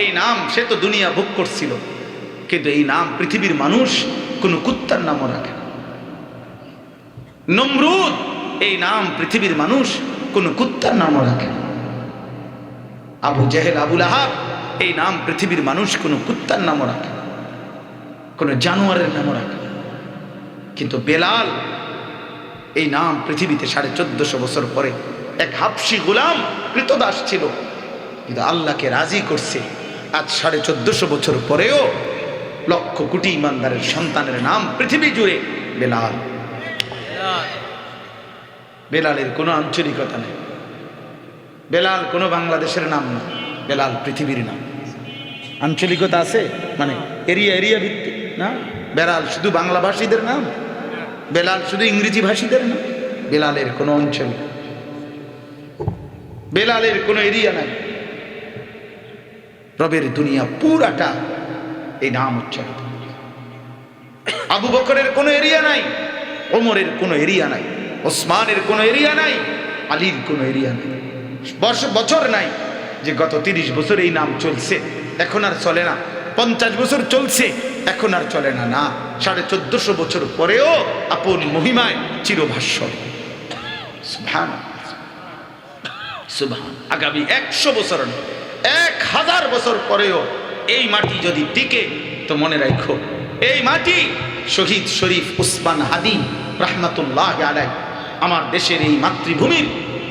এই নাম সে তো দুনিয়া ভোগ করছিল। কিন্তু এই নাম পৃথিবীর মানুষ কোনো কুত্তার নামও রাখে নমরুদ, এই নাম পৃথিবীর মানুষ কোনো কুত্তার নামও রাখে আবু জেহেল আবুল আহাব এই নাম পৃথিবীর মানুষ কোনো কুত্তার নামও রাখে কোনো জানোয়ারের নামও রাখে কিন্তু বেলাল, এই নাম পৃথিবীতে সাড়ে চোদ্দশো বছর পরে এক হাফসি গোলাম কৃতদাস ছিল। কিন্তু আল্লাহকে রাজি করছে আজ সাড়ে চোদ্দশো বছর পরেও লক্ষ কোটি ইমানদারের সন্তানের নাম পৃথিবী জুড়ে বেলাল। বেলালের কোনো আঞ্চলিকতা নেই। বেলাল কোনো বাংলাদেশের নাম না, বেলাল পৃথিবীর নাম। আঞ্চলিকতা আছে? মানে এরিয়া এরিয়া ভিত্তিক, না? বেলাল শুধু বাংলাভাষীদের নাম? বেলাল শুধু ইংরেজি ভাষীদের নাম? বেলালের কোনো অঞ্চল? বেলালের কোনো এরিয়া নাই। রবের দুনিয়া পুরাটা এই নাম উচ্চারিত আবু বকরের কোনো এরিয়া নাই ওমরের কোনো এরিয়া নাই ওসমানের কোনো এরিয়া নাই আলীর কোনো এরিয়া নাই। বর্ষ বছর নাই যে গত তিরিশ বছর এই নাম চলছে এখন আর চলে না। পঞ্চাশ বছর চলছে এখন আর চলে না না। সাড়ে চোদ্দশো বছর পরেও আপন মহিমায় চিরভাষ্য। সুবহান সুবহান। আগামী একশো বছর না, এক হাজার বছর পরেও এই মাটি যদি টিকে, তো মনে রাখো, এই মাটি শহীদ শরীফ উসমান হাদি রহমাতুল্লাহ আলাই আমার দেশের এই মাতৃভূমির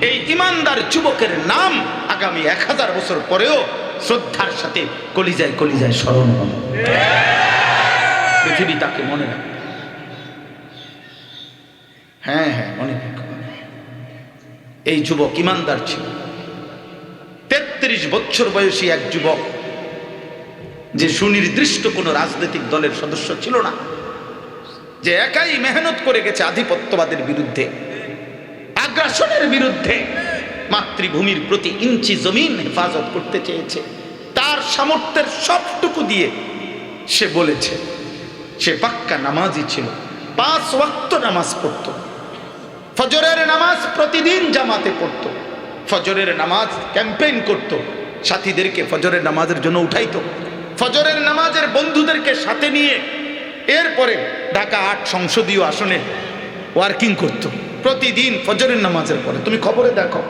এই ইমানদার যুবকের নাম আগামী এক হাজার বছর পরেও শ্রদ্ধার সাথে কলিজায় কলিজায় স্মরণ হবে পৃথিবী তাকে মনে রাখবে হ্যাঁ হ্যাঁ রাখো। এই যুবক ইমানদার ছিল। তেত্রিশ বছর বয়সী এক যুবক, যে সুনির্দিষ্ট কোনো রাজনৈতিক দলের সদস্য ছিল না, যে একাই মেহনত করে গেছে আধিপত্যবাদের বিরুদ্ধে, আগ্রাসনের বিরুদ্ধে, মাতৃভূমির প্রতি ইঞ্চি জমিন হেফাজত করতে চেয়েছে। তার সামর্থ্যের সবটুকু দিয়ে সে বলেছে, সে পাক্কা নামাজই ছিল, পাঁচ ওয়াক্ত নামাজ পড়তো, ফজরের নামাজ প্রতিদিন জামাতে পড়তো। ফজরের নামাজ ক্যাম্পেইন করত, সাথীদেরকে ফজরের নামাজের জন্য উঠাইতো। ফজরের নামাজের বন্ধুদেরকে সাথে নিয়ে এরপরে ঢাকা আট সংসদীয় আসনে ওয়ার্কিং করত, প্রতিদিন ফজরের নামাজের পরে। তুমি খবরে দেখো।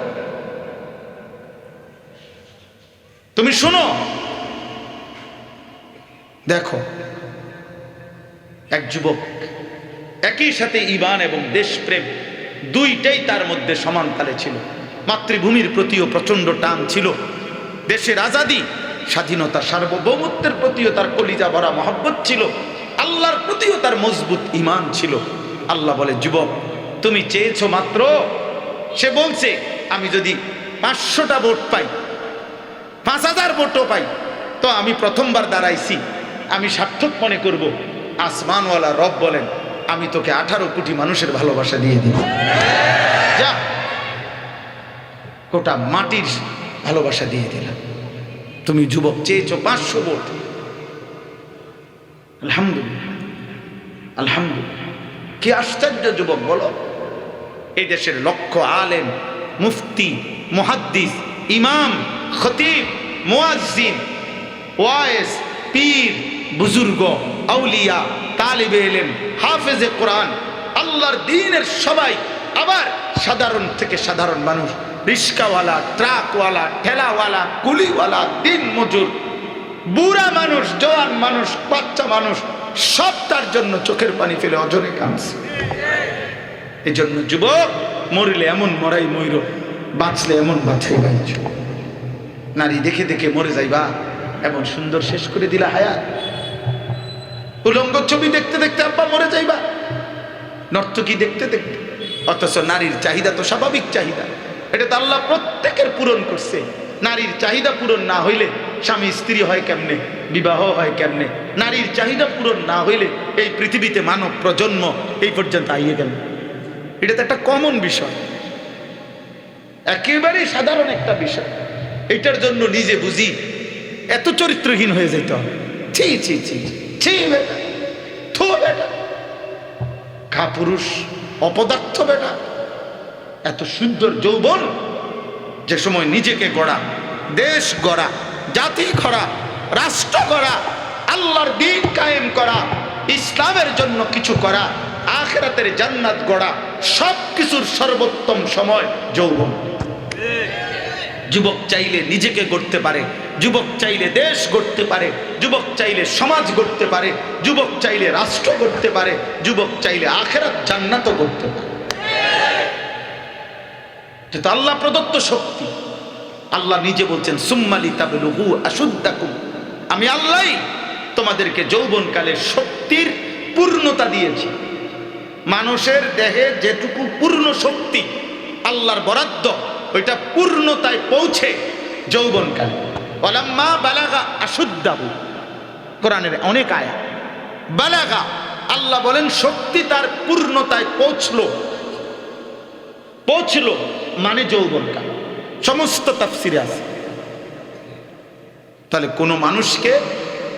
তুমি শোনো। দেখো, এক যুবক একই সাথে ইমান এবং দেশপ্রেম দুইটাই তার মধ্যে সমান তালে ছিল। মাতৃভূমির প্রতিও প্রচণ্ড টান ছিল। দেশের আজাদি স্বাধীনতা, সার্বভৌমত্বের প্রতিও তার কলিজা ভরা মহব্বত ছিল। আল্লাহর প্রতিও তার মজবুত ইমান ছিল। আল্লাহ বলে, যুবক, তুমি চেয়েছো মাত্র? সে বলছে, আমি যদি পাঁচশোটা ভোট পাই পাঁচ হাজার ভোটও পাই, তো আমি প্রথমবার দাঁড়াইছি। আমি সার্থক মনে করব। আসমানওয়ালা রব বলেন, আমি তোকে আঠারো কোটি মানুষের ভালোবাসা দিয়ে দিব। যা গোটা মাটির ভালোবাসা দিয়ে দিলাম। তুমি যুবক চেয়েছো পাঁচশো ভোট। আলহামদুলিল্লাহ। আলহামদুলিল্লাহ। কি আশ্চর্য যুবক বলো। এই দেশের লক্ষ আলেম, মুফতি, মুহাদ্দিস, ইমাম, খতিব, মুয়াজ্জিন, ওয়ায়েস, পীর, বুজুর্গ, আউলিয়া, তালিবে এলেম, হাফেজে কোরআন, আল্লাহর দিনের সবাই আবার সাধারণ থেকে সাধারণ মানুষ রিস্কাওয়ালা ট্রাকওয়ালা ঠেলাওয়ালা কুলিওয়ালা দিন মজুর। বুড়া মানুষ জওয়ান মানুষ, বাচ্চা মানুষ, সব তার জন্য চোখের পানি ফেলে অজরে কাঁদছে। এই জন্য যুবক, মরিলে এমন মরাই ময়ূর, বাঁচলে এমন বাছাই বাইছ নারী দেখে দেখে মরে যাইবা, এমন সুন্দর শেষ করে দিলা হায়া উলঙ্গ ছবি দেখতে দেখতে আব্বা মরে যাইবা। নর্তকী দেখতে দেখতে, অথচ নারীর চাহিদা তো স্বাভাবিক চাহিদা। এটা তো আল্লাহ প্রত্যেকের পূরণ করছে। নারীর চাহিদা পূরণ না হইলে স্বামী স্ত্রী হয় কেমনে, বিবাহ হয় কেমনে? নারীর চাহিদা পূরণ না হইলে এই পৃথিবীতে মানব প্রজন্ম এই পর্যন্ত আইয়ে গেল। এটা তো একটা কমন বিষয়। একেবারেই সাধারণ একটা বিষয়। এটার জন্য নিজে বুঝি এত চরিত্রহীন হয়ে যেতে হবে। ছি ছি ছি ছি বেটা। থো, বেটা। অপদার্থ বেটা। এত সুন্দর যৌবন যে সময় নিজেকে গড়া, দেশ গড়া, জাতি করা রাষ্ট্র করা আল্লাহর দিন কায়েম করা, ইসলামের জন্য কিছু করা, আখেরাতের জান্নাত গড়া সব কিছুর সর্বোত্তম সময় যৌবন। যুবক চাইলে নিজেকে গড়তে পারে, যুবক চাইলে দেশ গড়তে পারে, যুবক চাইলে সমাজ গড়তে পারে, যুবক চাইলে রাষ্ট্র গড়তে পারে, যুবক চাইলে আখেরাত জান্নাতও গড়তে পারে। যেটা আল্লাহ প্রদত্ত শক্তি। আল্লাহ নিজে বলছেন, সুম্মালি তাবলুহু আশুদ্দাকুম। আমি আল্লাহ তোমাদেরকে যৌবনকালে শক্তির পূর্ণতা দিয়েছি। মানুষের দেহে যেটুকু পূর্ণ শক্তি, আল্লাহর বরাদ্দ, ওইটা পূর্ণতায় পৌঁছে যৌবনকালে। অলাম্মা বালাগা আশুদ্দাহু। কোরআনের অনেক আয়া বালাগা, আল্লাহ বলেন, শক্তি তার পূর্ণতায় পৌঁছলো। পৌঁছলো। মানে যৌবনকাল। সমস্ত তাফসিরে আছে। তাহলে কোনো মানুষকে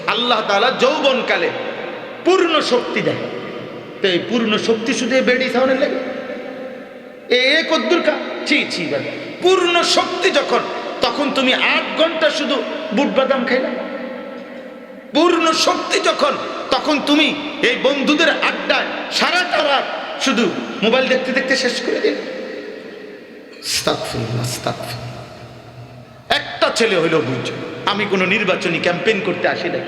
আল্লাহ তাআলা যৌবনকালে পূর্ণ শক্তি দেয় তো এই পূর্ণ শক্তি শুধু বেডি সাউনের লাগে? এ কদ্দুর কা ছি ছি পূর্ণ শক্তি যখন, তখন তুমি আট ঘণ্টা শুধু বুট বাদাম খাইলা পূর্ণ শক্তি যখন, তখন তুমি এই বন্ধুদের আড্ডায় সারাটা রাত শুধু মোবাইল দেখতে দেখতে শেষ করে দিলে। একটা ছেলে হইল বুঝ আমি কোনো নির্বাচনী ক্যাম্পেইন করতে আসি নাই।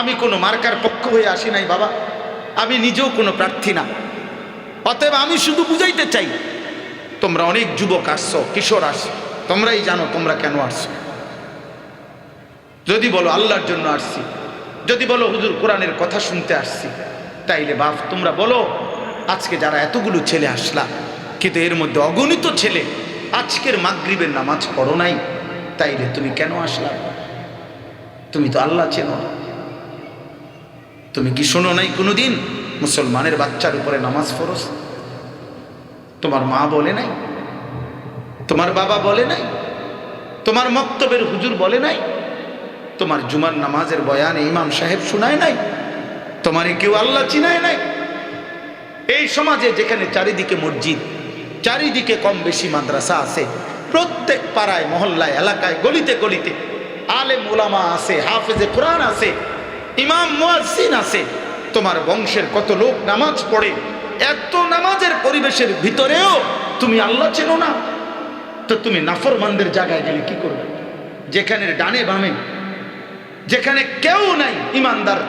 আমি কোনো মার্কার পক্ষ হয়ে আসি নাই বাবা। আমি নিজেও কোনো প্রার্থী না। অতএব আমি শুধু বুঝাইতে চাই, তোমরা অনেক যুবক আসছো, কিশোর আসছো, তোমরাই জানো তোমরা কেন আসছো। যদি বলো আল্লাহর জন্য আসছি, যদি বলো হুজুর কোরআনের কথা শুনতে আসছি, তাইলে বাপ তোমরা বলো, আজকে যারা এতগুলো ছেলে আসলা কিন্তু এর মধ্যে অগণিত ছেলে। আজকের মাগরিবের নামাজ পড়ো নাই। তাইলে তুমি কেন আসলা? তুমি তো আল্লাহ চেনো। তুমি কি শোনো নাই কোনোদিন? মুসলমানের বাচ্চার উপরে নামাজ ফরস তোমার মা বলে নাই? তোমার বাবা বলে নাই? তোমার মক্তবের হুজুর বলে নাই? তোমার জুমার নামাজের বয়ানে ইমাম সাহেব শোনায় নাই? তোমারে কেউ আল্লাহ চিনায় নাই? এই সমাজে যেখানে চারিদিকে মসজিদ চারিদিকে কম বেশি মাদ্রাসা আছে। প্রত্যেক পাড়ায়, মহল্লায়, এলাকায়, গলিতে গলিতে আলেম ওলামা আছে, হাফেজে কোরআন আছে, ইমাম মুয়াজ্জিন আছে। তোমার বংশের কত লোক নামাজ পড়ে, এত নামাজের পরিবেশের ভিতরেও তুমি আল্লাহ চেনো না। তো তুমি নাফরমানদের জায়গায় গেলে কি করবে? যেখানে ডানে বামে, যেখানে কেউ নাই ইমানদার,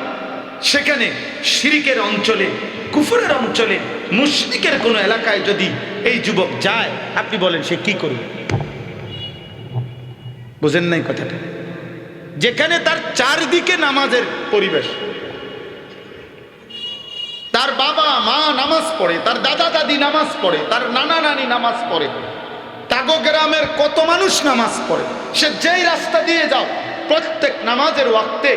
সেখানে শিরিকের অঞ্চলে, কুফরের অঞ্চলে, মুশরিকের কোনো এলাকায় যদি এই যুবক যায়, আপনি বলেন সে কি করবে? বুঝেন নাই কথাটা। যেখানে তার চারদিকে নামাজের পরিবেশ, তার বাবা, মা নামাজ পড়ে, তার দাদা, দাদি নামাজ পড়ে, তার নানা, নানি নামাজ পড়ে, তাগো গ্রামের কত মানুষ নামাজ পড়ে, সে যেই রাস্তা দিয়ে যাও, প্রত্যেক নামাজের ওয়াক্তে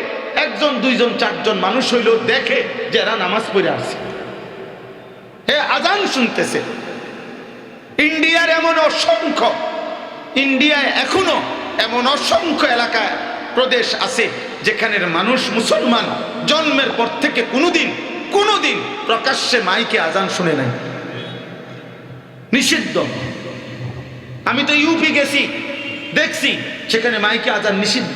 একজন, দুইজন, চারজন মানুষ হইল দেখে যে এরা নামাজ পড়ে আসে হে আজান শুনতেছে। ইন্ডিয়ার এমন অসংখ্য, ইন্ডিয়ায় এখনও এমন অসংখ্য এলাকায় প্রদেশ আছে যেখানের মানুষ মুসলমান জন্মের পর থেকে কোনোদিন কোনোদিন প্রকাশ্যে মাইকে আজান শুনে নাই। নিষিদ্ধ। আমি তো ইউপি গেছি, দেখছি সেখানে মাইকে আজান নিষিদ্ধ।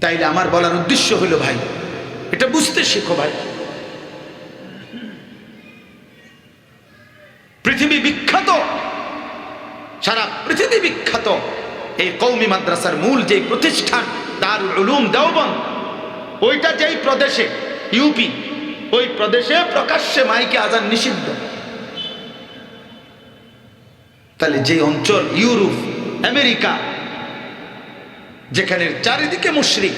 তাইলে আমার বলার উদ্দেশ্য হলো ভাই, এটা বুঝতে শেখো ভাই। পৃথিবী বিখ্যাত। সারা পৃথিবী বিখ্যাত। এই কৌমি মাদ্রাসার মূল যে প্রতিষ্ঠান, দারুল উলুম দেওবন ওইটা যেই প্রদেশে, ইউপি, ওই প্রদেশে প্রকাশ্যে মাইকে আজান নিষিদ্ধ। তাহলে যে অঞ্চল, ইউরোপ, আমেরিকা যেখানে চারিদিকে মুশরিক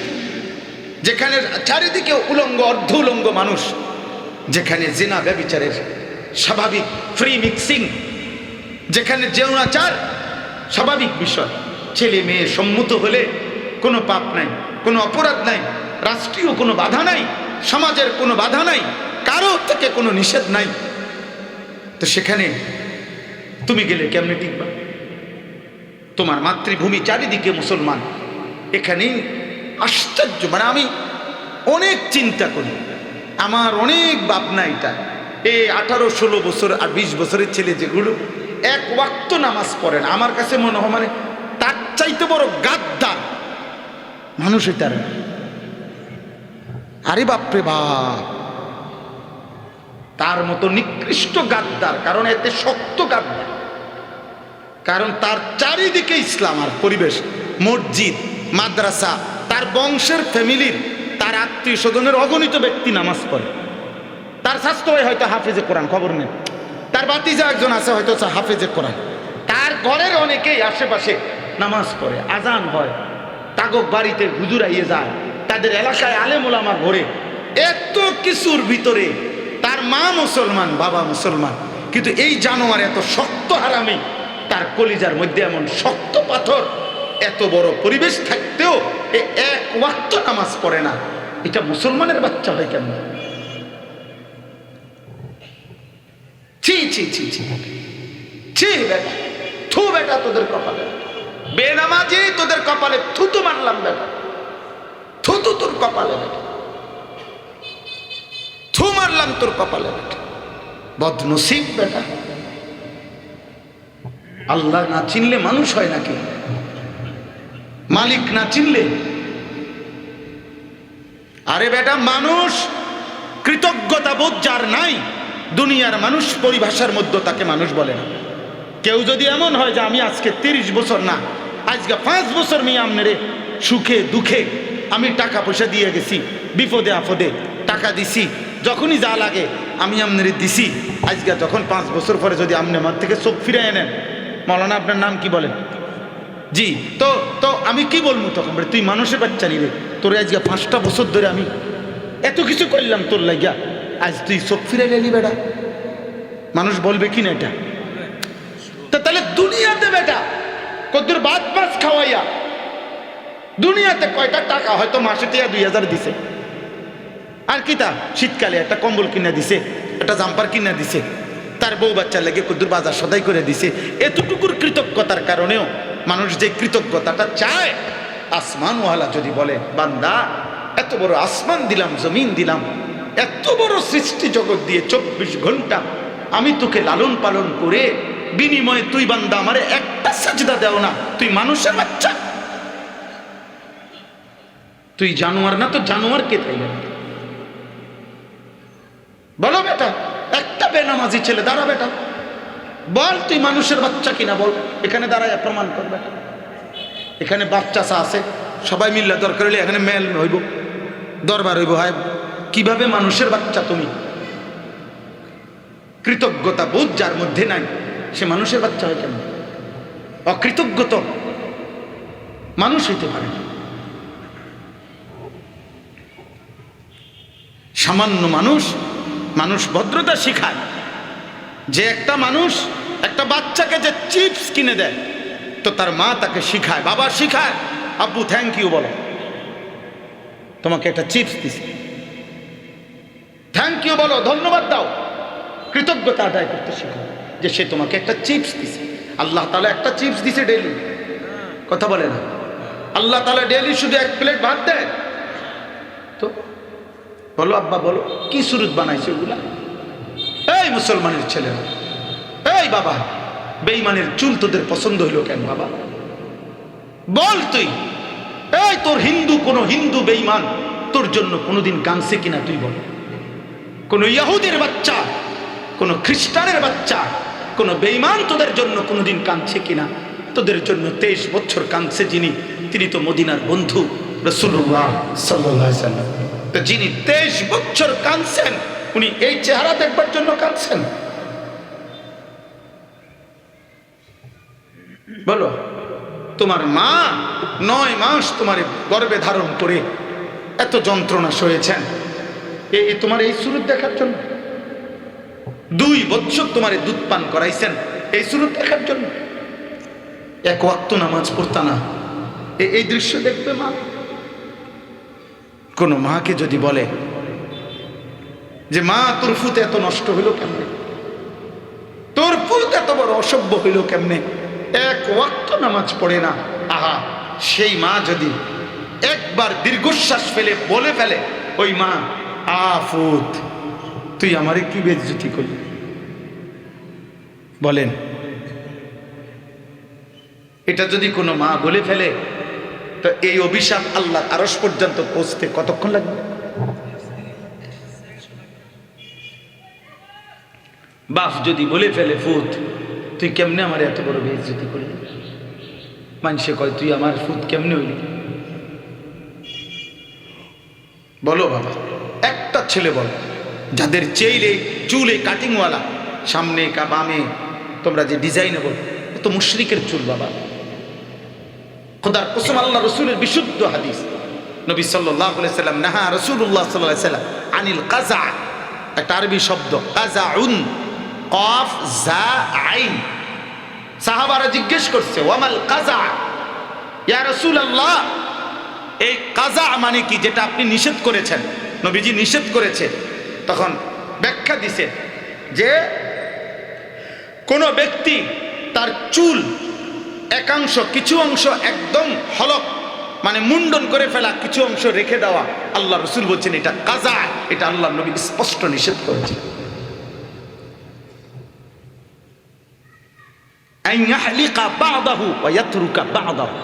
যেখানে চারিদিকে উলঙ্গ, অর্ধ উলঙ্গ মানুষ, যেখানে জেনা ব্যবিচারের স্বাভাবিক ফ্রি মিক্সিং যেখানে যৌনাচার স্বাভাবিক বিষয়। ছেলে মেয়ে সম্মত হলে কোনো পাপ নাই, কোনো অপরাধ নাই, রাষ্ট্রীয় কোনো বাধা নাই, সমাজের কোনো বাধা নাই কারও থেকে কোনো নিষেধ নাই। তো সেখানে তুমি গেলে কেমনে টিকবা? তোমার মাতৃভূমি চারিদিকে মুসলমান। এখানেই আশ্চর্য মানে আমি অনেক চিন্তা করি। আমার অনেক ভাবনা এটা। এই আঠারো ষোলো বছর আর বিশ বছরের ছেলে যেগুলো, এক ওয়াক্ত নামাজ পড়ে না। আমার কাছে মনে হয় মানে তার চাইতে বড় গাদ্দার মানুষ তার আরে বাপরে বাপ। তার মতো নিকৃষ্ট গাদ্দার, কারণ এতে শক্ত গাদ্দার। কারণ তার চারিদিকে ইসলাম আর পরিবেশ, মসজিদ, মাদ্রাসা, তার বংশের ফ্যামিলির, তার আত্মীয় স্বজনের অগণিত ব্যক্তি নামাজ পড়ে। হয় হয়তো হাফেজে কোরআন খবর নেই তার বাতিজা একজন আছে হয়তো হাফেজে কোরআন। তার ঘরের অনেকেই আশেপাশে নামাজ পড়ে আজান হয় তাগক বাড়িতে হুজুর আইয়ে যায় তাদের এলাকায় আলেমুলামা ঘরে। এত কিছুর ভিতরে তার মা মুসলমান বাবা মুসলমান কিন্তু এই জানোয়ার এত শক্ত হারামি তার কলিজার মধ্যে এমন শক্ত পাথর এত বড় পরিবেশ থাকতেও এ এক ওয়াক্ত নামাজ পড়ে না। এটা মুসলমানের বাচ্চা হয় কেমন? ছি ছি ছি ছি। ছি, বেটা। থু, বেটা, তোদের কপালে। বেনামাজি, তোদের কপালে থুতু মারলাম, বেটা। থুতু তোর কপালে, বেটা। থু মারলাম তোর কপালে, বেটা। বদনসিব, বেটা। আল্লাহ না চিনলে মানুষ হয় নাকি? মালিক না চিনলে? আরে বেটা, মানুষ কৃতজ্ঞতা বোধ যার নাই দুনিয়ার মানুষ পরিভাষার মধ্যে তাকে মানুষ বলে না। কেউ যদি এমন হয় যে আমি আজকে তিরিশ বছর না, আজকে পাঁচ বছর মেয়ে আমনেরে সুখে দুঃখে আমি টাকা পয়সা দিয়ে গেছি, বিপদে আপদে টাকা দিছি, যখনই যা লাগে আমি আমনেরে দিছি। আজকে যখন পাঁচ বছর পরে যদি আপনি আমার থেকে চোখ ফিরে এনেন মৌলানা আপনার নাম কি বলেন? জি, তো তো আমি কি বলব তখন তুই মানুষের বাচ্চা নিবে তোর আজকে পাঁচটা বছর ধরে আমি এত কিছু করলাম তোর লাগিয়া। আজ তুই চোখ ফিরে এলি বেটা। মানুষ বলবে কি না এটা? তা তাহলে দুনিয়াতে বেটা, কদ্দুর বাদ বাস খাওয়াইয়া, দুনিয়াতে কয়টা টাকা হয়তো মাসে টিয়া দুই হাজার দিছে। আর কি তা? শীতকালে একটা কম্বল কিনে দিছে, একটা জাম্পার কিনে দিছে, তার বউ বাচ্চার লেগে কদ্দুর বাজার সদাই করে দিছে। এতটুকুর কৃতজ্ঞতার কারণেও মানুষ যে কৃতজ্ঞতাটা চায়, আসমানওয়ালা যদি বলে, বান্দা, এত বড় আসমান দিলাম, জমিন দিলাম এত বড় সৃষ্টি জগৎ দিয়ে চব্বিশ ঘণ্টা আমি তোকে লালন পালন করে বিনিময়ে তুই বান্দা আমারে একটা সাজদা দেও না। তুই মানুষের বাচ্চা। তুই জানোয়ার না, তো জানোয়ার কে তাইলে? বলো বেটা, একটা বেনামাজি ছেলে, দাঁড়া বেটা। বল তুই মানুষের বাচ্চা কিনা বল। এখানে দাঁড়ায় প্রমাণ কর বেটা। এখানে বাচ্চা চা আছে, সবাই মিললে দরকার হলে এখানে মেল হইব, দরবার হইব, হয়। কীভাবে মানুষের বাচ্চা তুমি? কৃতজ্ঞতা বোধ যার মধ্যে নাই, সে মানুষের বাচ্চা হয় কেন অকৃতজ্ঞত মানুষ হইতে পারে সামান্য মানুষ মানুষ ভদ্রতা শিখায়। যে একটা মানুষ একটা বাচ্চাকে যে চিপস কিনে দেয়, তো তার মা তাকে শিখায়, বাবা শিখায়, আব্বু থ্যাংক ইউ বলো। তোমাকে একটা চিপস দিছে। থ্যাংক ইউ বলো, ধন্যবাদ দাও। কৃতজ্ঞতা আদায় করতে শিখো যে সে তোমাকে একটা চিপস দিছে। আল্লাহ তালা একটা চিপস দিছে ডেলি কথা বলে না? আল্লাহ তালা ডেলি শুধু এক প্লেট ভাত দেয় তো বলো, আব্বা, বলো, কি সুরুত বানাইছে ওগুলা? এই মুসলমানের ছেলেরা, এই বাবা বেইমানের চুল তোদের পছন্দ হইল কেন বাবা? বল তুই, এই তোর হিন্দু, কোনো হিন্দু বেইমান তোর জন্য কোনোদিন কাঁদছে কিনা তুই বল। কোন ইয়াহুদের বাচ্চা, কোন খ্রিস্টানের বাচ্চা, কোন বেইমান তোদের জন্য কোনোদিন কাঁদছে কিনা? তোদের জন্য তেইশ বছর কাঁদছে যিনি, তিনি তো মদিনার বন্ধু যিনি তেইশ বছর কাঁদছেন, উনি এই চেহারা দেখবার জন্য কাঁদছেন? বলো, তোমার মা নয় মাস তোমার গর্বে ধারণ করে এত যন্ত্রণা সয়েছেন। তোমার এই সুরত দেখার জন্য। দুই বছর তোমার এই দুধ পান করাইছেন এই সুরত দেখার জন্য। এক ওয়াক্ত নামাজ পড়তা না। এই দৃশ্য দেখবে মা। কোনো মাকে যদি বলে যে, মা, তোর ফুত এত নষ্ট হইল কেমনে? তোর ফুত এত বড় অসভ্য হইল কেমনে? এক ওয়াক্ত নামাজ পড়ে না। আহা, সেই মা যদি একবার দীর্ঘশ্বাস ফেলে বলে ফেলে, ওই মা আফুত। তুই আমারে কি বেজ্জতি করলি বলেন। এটা যদি কোনো মা বলে ফেলে, তো এই অভিশাপ আল্লাহ আরস পর্যন্ত পৌঁছতে কতক্ষণ লাগবে? বাপ যদি বলে ফেলে, ফুত, তুই কেমনে আমার এত বড় বেইজ্জতি করলি? মানুষে কয় তুই আমার ফুত কেমনে হইলি? বলো বাবা। ছেলে বলো। যাদের চেইলে চুলে কাটিংওয়ালা সামনে কা বামে, তোমরা যে ডিজাইনে বলো তো মুশরিকের চুল বাবা। খোদার কুসুম আল্লাহ রসুলের বিশুদ্ধ হাদিস। নবী সাল্লাহ সাল্লাম নাহা রসুল্লাহ সাল্লাহ সাল্লাম আনিল কাজা একটা আরবি শব্দ কাজা উন কফ জা আইন। সাহাবারা জিজ্ঞেস করছে, ওয়ামাল কাজা ইয়া রসুল আল্লাহ এই কাজা মানে কি, যেটা আপনি নিষেধ করেছেন? নবীজি নিষেধ করেছে, তখন ব্যাখ্যা দিছে যে কোনো ব্যক্তি তার চুল একাংশ, কিছু অংশ একদম হলক মানে মুন্ডন করে ফেলা, কিছু অংশ রেখে দেওয়া, আল্লাহ রসুল বলছেন এটা কাজা, এটা আল্লাহ নবী স্পষ্ট নিষেধ করেছে বা'দাহু ওয়া ইয়াতরুকা বা'দাহু।